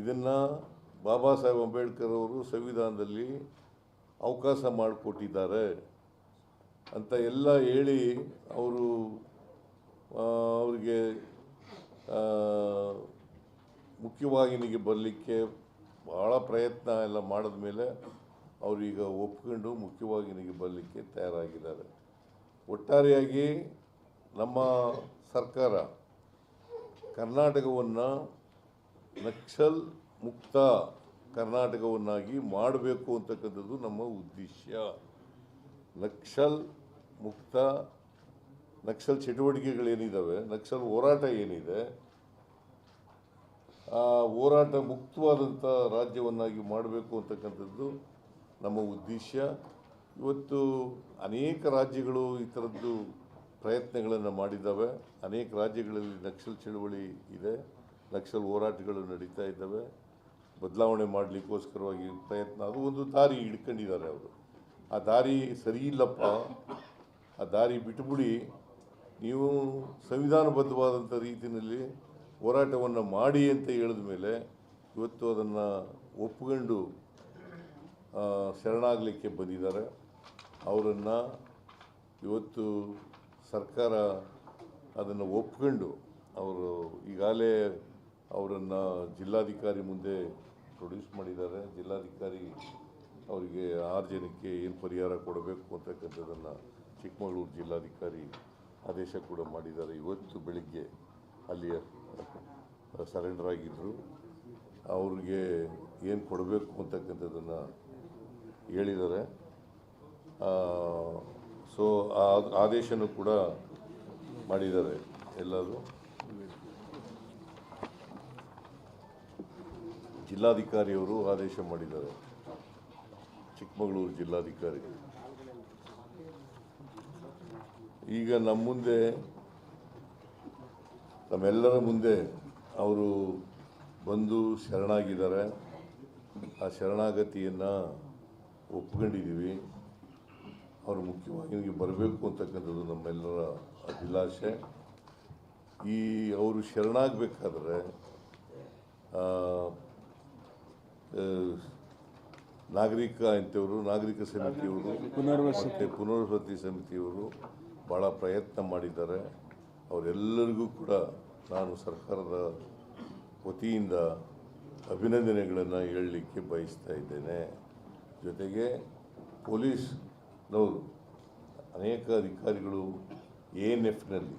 ಇದನ್ನು ಬಾಬಾ ಸಾಹೇಬ್ ಅಂಬೇಡ್ಕರ್ ಅವರು ಸಂವಿಧಾನದಲ್ಲಿ ಅವಕಾಶ ಮಾಡಿಕೊಟ್ಟಿದ್ದಾರೆ ಅಂತ ಎಲ್ಲ ಹೇಳಿ ಅವರು ಅವರಿಗೆ ಮುಖ್ಯವಾಹಿನಿಗೆ ಬರಲಿಕ್ಕೆ ಭಾಳ ಪ್ರಯತ್ನ ಎಲ್ಲ ಮಾಡಿದ ಮೇಲೆ ಅವರೀಗ ಒಪ್ಕೊಂಡು ಮುಖ್ಯವಾಹಿನಿಗೆ ಬರಲಿಕ್ಕೆ ತಯಾರಾಗಿದ್ದಾರೆ. ಒಟ್ಟಾರೆಯಾಗಿ ನಮ್ಮ ಸರ್ಕಾರ ಕರ್ನಾಟಕವನ್ನು ನಕ್ಸಲ್ ಮುಕ್ತ ಕರ್ನಾಟಕವನ್ನಾಗಿ ಮಾಡಬೇಕು ಅಂತಕ್ಕಂಥದ್ದು ನಮ್ಮ ಉದ್ದೇಶ. ನಕ್ಸಲ್ ಮುಕ್ತ, ನಕ್ಸಲ್ ಚಟುವಟಿಕೆಗಳೇನಿದ್ದಾವೆ ನಕ್ಸಲ್ ಹೋರಾಟ ಏನಿದೆ, ಆ ಹೋರಾಟ ಮುಕ್ತವಾದಂಥ ರಾಜ್ಯವನ್ನಾಗಿ ಮಾಡಬೇಕು ಅಂತಕ್ಕಂಥದ್ದು ನಮ್ಮ ಉದ್ದೇಶ. ಇವತ್ತು ಅನೇಕ ರಾಜ್ಯಗಳು ಈ ಥರದ್ದು ಪ್ರಯತ್ನಗಳನ್ನು ಮಾಡಿದ್ದಾವೆ. ಅನೇಕ ರಾಜ್ಯಗಳಲ್ಲಿ ನಕ್ಸಲ್ ಚಳುವಳಿ ಇದೆ. ನಕ್ಸಲ್ ಹೋರಾಟಗಳು ನಡೀತಾ ಇದ್ದಾವೆ. ಬದಲಾವಣೆ ಮಾಡಲಿಕ್ಕೋಸ್ಕರವಾಗಿ ಪ್ರಯತ್ನ. ಅದು ಒಂದು ದಾರಿ ಹಿಡ್ಕೊಂಡಿದ್ದಾರೆ ಅವರು. ಆ ದಾರಿ ಸರಿ ಇಲ್ಲಪ್ಪ. ಆ ದಾರಿ ಬಿಟ್ಟುಬಿಡಿ ನೀವು ಸಂವಿಧಾನಬದ್ಧವಾದಂಥ ರೀತಿಯಲ್ಲಿ ಹೋರಾಟವನ್ನು ಮಾಡಿ ಅಂತ ಹೇಳಿದ ಮೇಲೆ ಇವತ್ತು ಅದನ್ನು ಒಪ್ಕೊಂಡು ಶರಣಾಗಲಿಕ್ಕೆ ಬಂದಿದ್ದಾರೆ. ಅವರನ್ನು ಇವತ್ತು ಸರ್ಕಾರ ಅದನ್ನು ಒಪ್ಕೊಂಡು ಅವರು ಈಗಾಗಲೇ ಅವರನ್ನು ಜಿಲ್ಲಾಧಿಕಾರಿ ಮುಂದೆ ಪ್ರೊಡ್ಯೂಸ್ ಮಾಡಿದ್ದಾರೆ. ಜಿಲ್ಲಾಧಿಕಾರಿ ಅವರಿಗೆ ಆರು ಜನಕ್ಕೆ ಏನು ಪರಿಹಾರ ಕೊಡಬೇಕು ಅಂತಕ್ಕಂಥದ್ದನ್ನು ಚಿಕ್ಕಮಗಳೂರು ಜಿಲ್ಲಾಧಿಕಾರಿ ಆದೇಶ ಕೂಡ ಮಾಡಿದ್ದಾರೆ. ಇವತ್ತು ಬೆಳಿಗ್ಗೆ ಅಲ್ಲಿ ಸರೆಂಡರ್ ಆಗಿದ್ದರು ಅವ್ರಿಗೆ ಏನು ಕೊಡಬೇಕು ಅಂತಕ್ಕಂಥದ್ದನ್ನು ಹೇಳಿದ್ದಾರೆ. ಸೊ ಆ ಆದೇಶನೂ ಕೂಡ ಮಾಡಿದ್ದಾರೆ ಎಲ್ಲರೂ. ಜಿಲ್ಲಾಧಿಕಾರಿಯವರು ಆದೇಶ ಮಾಡಿದ್ದಾರೆ. ಚಿಕ್ಕಮಗಳೂರು ಜಿಲ್ಲಾಧಿಕಾರಿ. ಈಗ ನಮ್ಮ ಮುಂದೆ ನಮ್ಮೆಲ್ಲರ ಮುಂದೆ ಅವರು ಬಂದು ಶರಣಾಗಿದ್ದಾರೆ. ಆ ಶರಣಾಗತಿಯನ್ನು ಒಪ್ಕೊಂಡಿದ್ದೀವಿ ಅವರು ಮುಖ್ಯವಾಗಿ ಬರಬೇಕು ಅಂತಕ್ಕಂಥದ್ದು ನಮ್ಮೆಲ್ಲರ ಅಭಿಲಾಷೆ. ಈ ಅವರು ಶರಣಾಗಬೇಕಾದ್ರೆ ನಾಗರಿಕ ಅಂತವರು ನಾಗರಿಕ ಸಮಿತಿಯವರು ಮತ್ತು ಪುನರ್ವಸತಿ ಸಮಿತಿಯವರು ಭಾಳ ಪ್ರಯತ್ನ ಮಾಡಿದ್ದಾರೆ. ಅವರೆಲ್ಲರಿಗೂ ಕೂಡ ನಾನು ಸರ್ಕಾರದ ವತಿಯಿಂದ ಅಭಿನಂದನೆಗಳನ್ನು ಹೇಳಲಿಕ್ಕೆ ಬಯಸ್ತಾ ಇದ್ದೇನೆ. ಜೊತೆಗೆ ಪೊಲೀಸ್ನವರು ಅನೇಕ ಅಧಿಕಾರಿಗಳು ಎ ಎನ್ ಎಫ್ನಲ್ಲಿ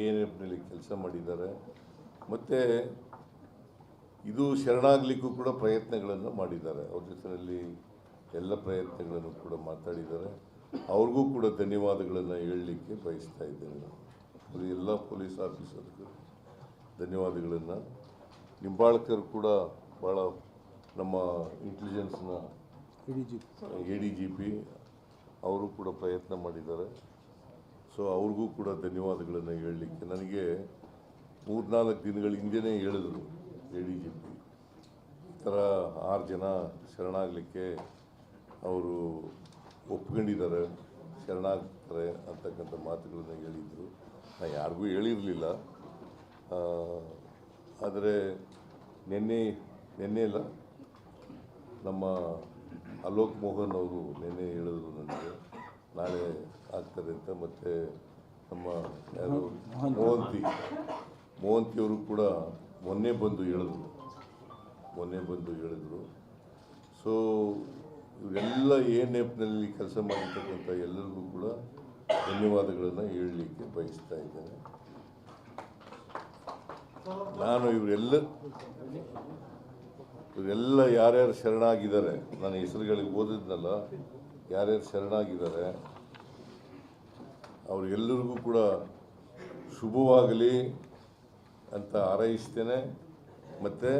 ಎ ಎನ್ ಎಫ್ನಲ್ಲಿ ಕೆಲಸ ಮಾಡಿದ್ದಾರೆ. ಮತ್ತು ಇದು ಶರಣಾಗಲಿಕ್ಕೂ ಕೂಡ ಪ್ರಯತ್ನಗಳನ್ನು ಮಾಡಿದ್ದಾರೆ. ಅವ್ರ ಜೊತೆಯಲ್ಲಿ ಎಲ್ಲ ಪ್ರಯತ್ನಗಳನ್ನು ಕೂಡ ಮಾತಾಡಿದ್ದಾರೆ. ಅವ್ರಿಗೂ ಕೂಡ ಧನ್ಯವಾದಗಳನ್ನು ಹೇಳಲಿಕ್ಕೆ ಬಯಸ್ತಾ ಇದ್ದೇನೆ ನಾನು. ಎಲ್ಲ ಪೊಲೀಸ್ ಆಫೀಸರ್ಗೂ ಧನ್ಯವಾದಗಳನ್ನು. ನಿಂಬಾಳ್ಕರ್ ಕೂಡ ಭಾಳ ನಮ್ಮ ಇಂಟೆಲಿಜೆನ್ಸ್ನ ಎ ಡಿ ಜಿ ಪಿ ಅವರು ಕೂಡ ಪ್ರಯತ್ನ ಮಾಡಿದ್ದಾರೆ. ಸೊ ಅವ್ರಿಗೂ ಕೂಡ ಧನ್ಯವಾದಗಳನ್ನು ಹೇಳಲಿಕ್ಕೆ ನನಗೆ ಮೂರ್ನಾಲ್ಕು ದಿನಗಳ ಹಿಂದೆಯೇ ಹೇಳಿದ್ರು. ಎ ಡಿ ಜಿ ಪಿ ಈ ಥರ ಆರು ಜನ ಶರಣಾಗಲಿಕ್ಕೆ ಅವರು ಒಪ್ಕೊಂಡಿದ್ದಾರೆ ಶರಣಾಗ್ತಾರೆ ಅಂತಕ್ಕಂಥ ಮಾತುಗಳನ್ನ ಹೇಳಿದರು. ನಾನು ಯಾರಿಗೂ ಹೇಳಿರಲಿಲ್ಲ. ಆದರೆ ನಿನ್ನೆ ನಿನ್ನೆ ಇಲ್ಲ ನಮ್ಮ ಅಲೋಕ್ ಮೋಹನ್ ಅವರು ನಿನ್ನೆ ಹೇಳಿದ್ರು ನನಗೆ. ನಾಳೆ ಆಗ್ತಾರೆ ಅಂತ ಮತ್ತು ನಮ್ಮ ಯಾರು? ಮೋಹಂತಿ. ಮೋಹಂತಿಯವರು ಕೂಡ ಮೊನ್ನೆ ಬಂದು ಹೇಳಿದ್ರು. ಮೊನ್ನೆ ಬಂದು ಹೇಳಿದ್ರು. ಸೊ ಇವರೆಲ್ಲ ಏನ್ ನೆಪ್ನಲ್ಲಿ ಕೆಲಸ ಮಾಡಿರ್ತಕ್ಕಂಥ ಎಲ್ಲರಿಗೂ ಕೂಡ ಧನ್ಯವಾದಗಳನ್ನು ಹೇಳಲಿಕ್ಕೆ ಬಯಸ್ತಾ ಇದ್ದೇನೆ. ನಾನು ಇವರೆಲ್ಲ ಇವರೆಲ್ಲ ಯಾರ್ಯಾರು ಶರಣಾಗಿದ್ದಾರೆ, ನಾನು ಹೆಸರುಗಳಿಗೆ ಓದಿದ್ನಲ್ಲ, ಯಾರ್ಯಾರು ಶರಣಾಗಿದ್ದಾರೆ ಅವರೆಲ್ಲರಿಗೂ ಕೂಡ ಶುಭವಾಗಲಿ. ಅಂತ ಹಾರೈಸ್ತೇನೆ. ಮತ್ತು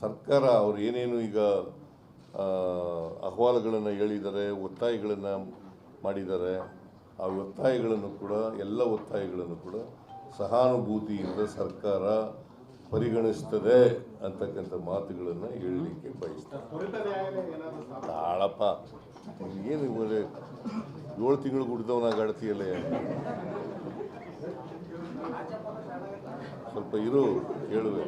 ಸರ್ಕಾರ ಅವ್ರು ಏನೇನು ಈಗ ಅಹವಾಲುಗಳನ್ನು ಹೇಳಿದ್ದಾರೆ, ಒತ್ತಾಯಗಳನ್ನು ಮಾಡಿದ್ದಾರೆ, ಆ ಒತ್ತಾಯಗಳನ್ನು ಕೂಡ, ಎಲ್ಲ ಒತ್ತಾಯಗಳನ್ನು ಕೂಡ ಸಹಾನುಭೂತಿಯಿಂದ ಸರ್ಕಾರ ಪರಿಗಣಿಸ್ತದೆ ಅಂತಕ್ಕಂಥ ಮಾತುಗಳನ್ನು ಹೇಳಲಿಕ್ಕೆ ಬಯಸ್ತಾರೆ ತಾಳಪ್ಪ ಏನು ಒಳ್ಳೆ ಏಳು ತಿಂಗಳು ಕುಡಿದವನಾಗ ಆಡ್ತೀಯಲ್ಲ? ಸ್ವಲ್ಪ ಇರು ಕೇಳುವೆ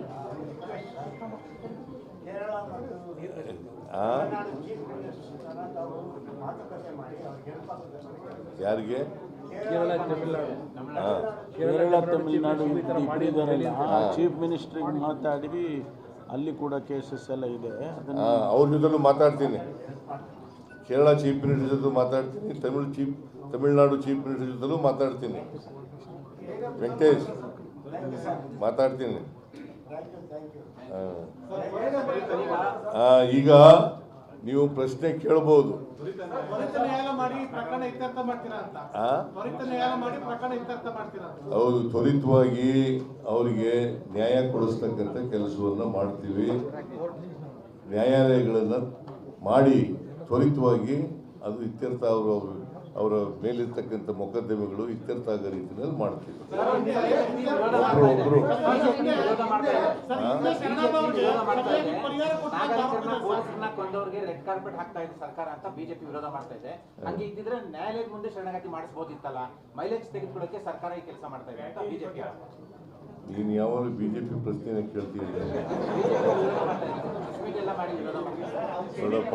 ಯಾರಿಗೆ? ಕೇರಳ ತಮಿಳುನಾಡು. ಹಾ. ಚೀಫ್ ಮಿನಿಸ್ಟ್ರಿಗೆ ಮಾತಾಡಿ ಅಲ್ಲಿ ಕೂಡ ಕೇಸಸ್ ಎಲ್ಲ ಇದೆ. ಅವ್ರ ಜೊತೆ ಮಾತಾಡ್ತೀನಿ. ಕೇರಳ ಚೀಫ್ ಮಿನಿಸ್ಟರ್ ಜೊತೆ ಮಾತಾಡ್ತೀನಿ. Tamil chief Tamil Nadu chief minister ಜೊತೆಲೂ ಮಾತಾಡ್ತೀನಿ. ವೆಂಕಟೇಶ್. ಮಾತಾಡ್ತೀನಿ. ಈಗ ನೀವು ಪ್ರಶ್ನೆ ಕೇಳ್ಬೋದು. ಹೌದು ತ್ವರಿತವಾಗಿ ಅವರಿಗೆ ನ್ಯಾಯ ಕೊಡಿಸ್ತಕ್ಕಂಥ ಕೆಲಸವನ್ನು ಮಾಡ್ತೀವಿ. ನ್ಯಾಯಾಲಯಗಳನ್ನು ಮಾಡಿ ತ್ವರಿತವಾಗಿ ಅದು ಇತ್ಯರ್ಥ ಅವರು ಅವರ ಮೇಲಿರ್ತಕ್ಕಂಥ ಮೊಕದ್ದಮೆಗಳು ಇತ್ಯರ್ಥ ಆಗೋ ರೀತಿಯಲ್ಲಿ ಮಾಡ್ತೀವಿ ಒಬ್ರು ಒಬ್ರು ಸರ್ ಹಿಂದೆ ಶರಣಪ್ಪ ಪರಿಹಾರ ಕೊಟ್ಟಿಲ್ಲ ನಾಗರಿಕರನ್ನ ಪೊಲೀಸರನ್ನ ರೆಡ್ ಕಾರ್ಪೆಟ್ ಹಾಕ್ತಾ ಇದೆ ಸರ್ಕಾರ ಅಂತ ಬಿಜೆಪಿ ವಿರೋಧ ಮಾಡ್ತಾ ಇದೆ ಹಂಗೆ ಇದ್ದಿದ್ರೆ ನ್ಯಾಯಾಲಯದ ಮುಂದೆ ಶರಣಾಗತಿ ಮಾಡಿಸಬಹುದಿತ್ತಲ್ಲ ಮೈಲೇಜ್ ತೆಗೆದುಕೊಳ್ಳೋಕೆ ಸರ್ಕಾರ ಈ ಕೆಲಸ ಮಾಡ್ತಾ ಇದೆ ಅಂತ ಬಿಜೆಪಿ ನೀನು ಯಾವಾಗ ಬಿ ಜೆ ಪಿ ಪ್ರಶ್ನೆನ ಕೇಳ್ತೀನಿ ನೋಡಪ್ಪ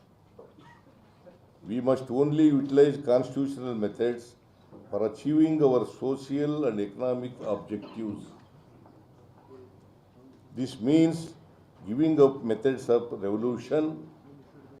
we must only utilize constitutional methods for achieving our social and economic objectives. This means giving up methods of revolution